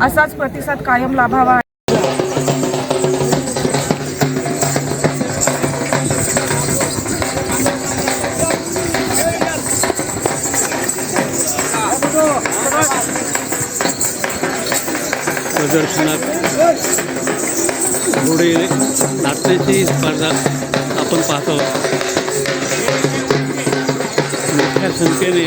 असाच प्रतिसाद कायम लाभावा. प्रदर्शनात घोडे नाट्याची स्पर्धा आपण पाहतो. मोठ्या संख्येने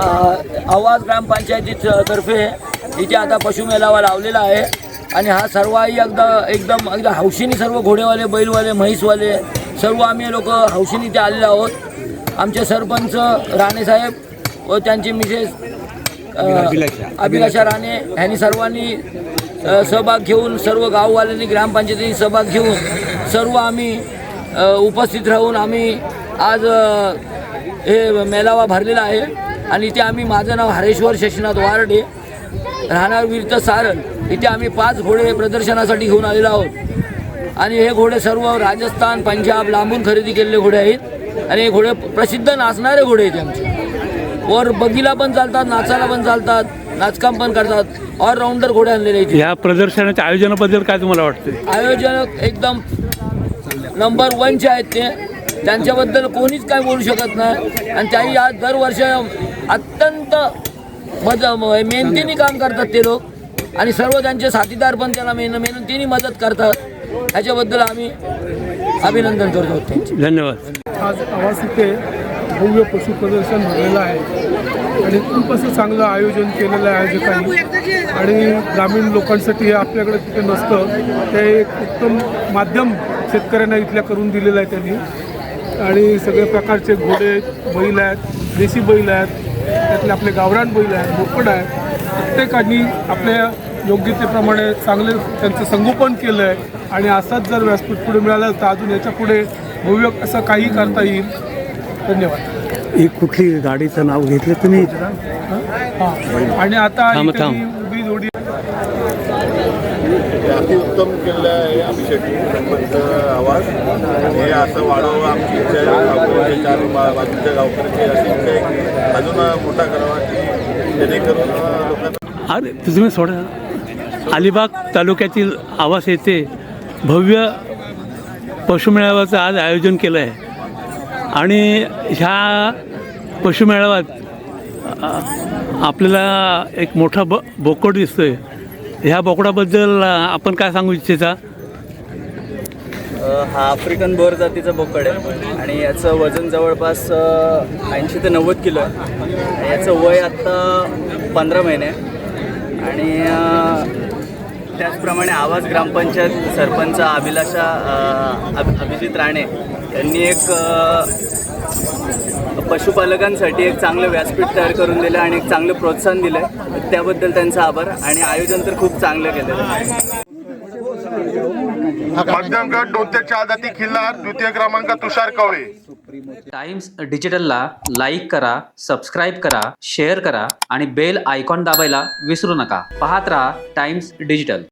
आवाज ग्रामपंचायतीतर्फे इथे आता पशुमेळावा लावलेला आहे. आणि हा सर्वही एकदा एकदम एकदा हौशीने सर्व घोडेवाले बैलवाले म्हैसवाले सर्व आम्ही लोक हौशीने इथे आलेलो आहोत. आमचे सरपंच राणेसाहेब व त्यांचे मिसेस अभिलाषा. राणे ह्यांनी सर्वांनी सहभाग घेऊन सर्व गाववाल्यांनी ग्रामपंचायतीने सहभाग घेऊन सर्व आम्ही उपस्थित राहून आम्ही आज हे मेळावा भरलेला आहे. आणि इथे आम्ही माझं नाव हरेश्वर शशीनाथ वारडे राहणार विरत सारण. इथे आम्ही पाच घोडे प्रदर्शनासाठी घेऊन आलेलो आहोत. आणि हे घोडे सर्व राजस्थान पंजाब लांबून खरेदी केलेले घोडे आहेत. आणि हे घोडे प्रसिद्ध नाचणारे घोडे आहेत आमचे. वर बगीला पण चालतात नाचायला पण चालतात नाचकाम पण करतात. ऑलराऊंडर घोडे आणलेले आहेत या प्रदर्शनाच्या आयोजनाबद्दल काय तुम्हाला वाटते आयोजक एकदम नंबर वनचे आहेत ते. त्यांच्याबद्दल कोणीच काय बोलू शकत नाही. आणि त्याही आज दरवर्ष अत्यंत मज मेहनतीने काम करतात ते लोक. आणि सर्व त्यांचे साथीदार पण त्यांना मेहन मेहनतीने मदत करतात. ह्याच्याबद्दल आम्ही अभिनंदन करतो त्यांचे. धन्यवाद. आज आवाज इथे भव्य पशु प्रदर्शन भरलेलं आहे. आणि खूप असं चांगलं आयोजन केलेलं आहे आयोजकांनी. आणि ग्रामीण लोकांसाठी हे आपल्याकडे तिथे नसतं. ते एक उत्तम माध्यम शेतकऱ्यांना इथल्या करून दिलेलं आहे त्यांनी. आणि सगळ्या प्रकारचे घोडे आहेत बैल आहेत देशी बैल आहेत त्यातले आपले गावरान बैल आहेत बोकड आहेत प्रत्येकाने आपल्या योग्यतेप्रमाणे चांगले त्यांचं संगोपन केलं आहे आणि असाच जर व्यासपीठ पुढे मिळालं तर अजून याच्यापुढे भव्य असं काही करता येईल. धन्यवाद. ही कुठली गाडीचं नाव घेतलं तुम्ही? हां. आणि आता थांब, इथे थांब. ही उत्तम जोडी अतिउत्तम केलेलं आहे अभिषेक. सरपंच आवाज. आणि हे असं वाढावं आमची इच्छा आहे. गावकऱ्याचे चार बाजूच्या गावकऱ्यांची अशी इच्छा आहे की अजून मोठा करावा की जेणेकरून लोकांना अरे तुम्ही सोडा. अलिबाग तालुक्यातील आवास येथे भव्य पशुमेळाव्याचं आज आयोजन केलं आहे आणि ह्या पशुमेळाव्यात आपल्याला एक मोठा ब बोकड दिसतोय. ह्या बोकडाबद्दल आपण काय सांगू इच्छिता? हा आफ्रिकन बोर जातीचा बोकड आहे आणि याचं वजन जवळपास ऐंशी ते नव्वद किलो आहे. याचं वय आत्ता पंधरा महिने आणि त्याचप्रमाणे आवाज ग्रामपंचायत सरपंच अभिलाषा अभि- अभिजित राणे यांनी एक पशुपालकांसाठी एक चांगलं व्यासपीठ तयार करून दिलं आणि एक चांगलं प्रोत्साहन दिलं आहे. त्याबद्दल त्यांचा आभार आणि आयोजन तर खूप चांगलं केलेलं आहे. मध्यम गट दोन ते चार जाती खिल्लार द्वितीय क्रमांक तुषार कवळे. टाइम्स डिजिटलला लाईक करा सबस्क्राईब करा शेअर करा आणि बेल आयकॉन दाबायला विसरू नका. पाहत राहा टाइम्स डिजिटल.